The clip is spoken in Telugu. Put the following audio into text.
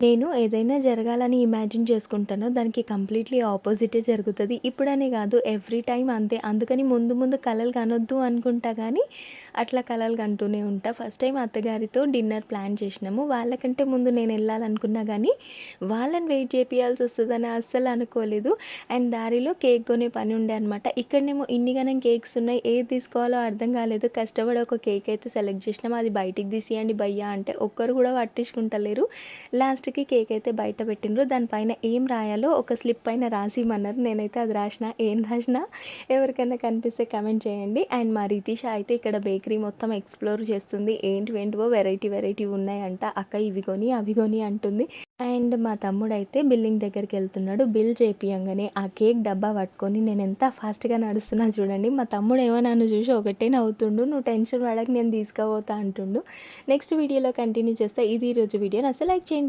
నేను ఏదైనా జరగాలని ఇమాజిన్ చేసుకుంటానో దానికి కంప్లీట్లీ ఆపోజిటే జరుగుతుంది. ఇప్పుడనే కాదు ఎవ్రీ టైం అంతే. అందుకని ముందు ముందు కలలు కనొద్దు అనుకుంటా కానీ అట్లా కలలు కంటూనే ఉంటా. ఫస్ట్ టైం అత్తగారితో డిన్నర్ ప్లాన్ చేసినాము. వాళ్ళకంటే ముందు నేను వెళ్ళాలనుకున్నా కానీ వాళ్ళని వెయిట్ చేపియాల్సి వస్తుందని అస్సలు అనుకోలేదు. అండ్ దారిలో కేక్ కొనే పని ఉండే అనమాట ఇక్కడనేమో ఇన్నిగానం కేక్స్ ఉన్నాయి. ఏది తీసుకోవాలో అర్థం కాలేదు. కష్టపడి ఒక కేక్ అయితే సెలెక్ట్ చేసినాము అది బయటికి తీసియండి భయ్యా అంటే ఒక్కరు కూడా పట్టించుకుంటలేరు. లాస్ట్ లాస్ట్కి కేక్ అయితే బయట పెట్టిండ్రు. దానిపైన ఏం రాయాలో ఒక స్లిప్ పైన రాసి ఇమ్మన్నారు. నేనైతే అది రాసిన. ఏం రాసినా? ఎవరికైనా కనిపిస్తే కమెంట్ చేయండి. అండ్ మా రితీష అయితే ఇక్కడ బేకరీ మొత్తం ఎక్స్ప్లోర్ చేస్తుంది. ఏంటి ఏంటివో వెరైటీ వెరైటీ ఉన్నాయంట. అక్క ఇవి కొని అవి కొని అంటుంది. అండ్ మా తమ్ముడు అయితే బిల్లింగ్ దగ్గరికి వెళ్తున్నాడు. బిల్ చేపియంగానే ఆ కేక్ డబ్బా పట్టుకొని నేను ఎంత ఫాస్ట్గా నడుస్తున్నా చూడండి. మా తమ్ముడు ఏమో నన్ను చూసి ఒకటే నవ్వుతుండు. నువ్వు టెన్షన్ పడక నేను తీసుకుపోతా అంటుండు. నెక్స్ట్ వీడియోలో కంటిన్యూ చేస్తే. ఇది ఈరోజు వీడియోని అసలు లైక్ చేయండి.